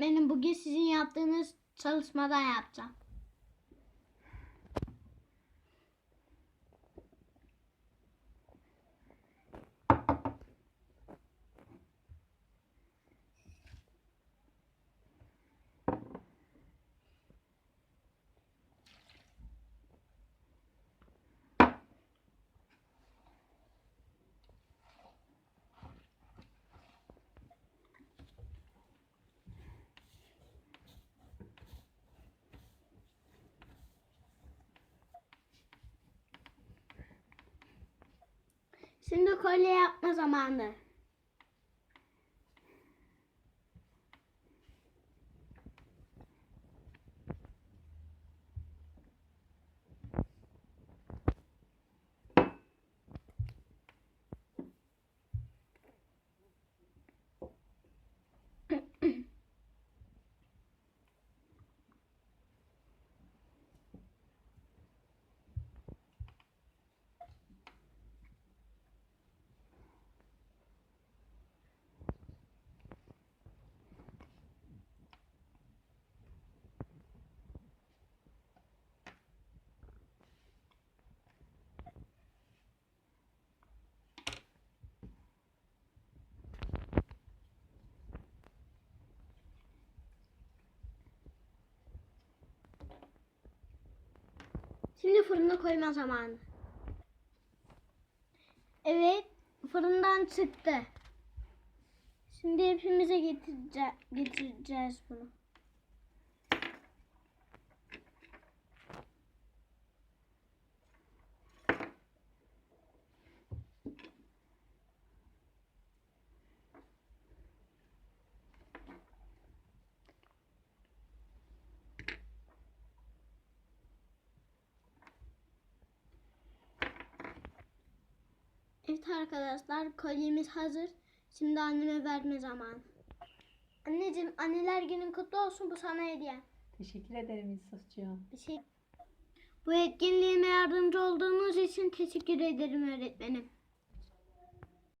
öğretmenim bugün sizin yaptığınız çalışmadan yapacağım. Şimdi kolye yapma zamanı. Şimdi fırına koyma zamanı. Evet, fırından çıktı. Şimdi hepimize getirece getireceğiz bunu. Evet arkadaşlar kolyemiz hazır. Şimdi anneme verme zamanı. Anneciğim anneler günün kutlu olsun bu sana hediye. Teşekkür ederim Yusufcuğum. Bir şey. Bu etkinliğime yardımcı olduğunuz için teşekkür ederim öğretmenim.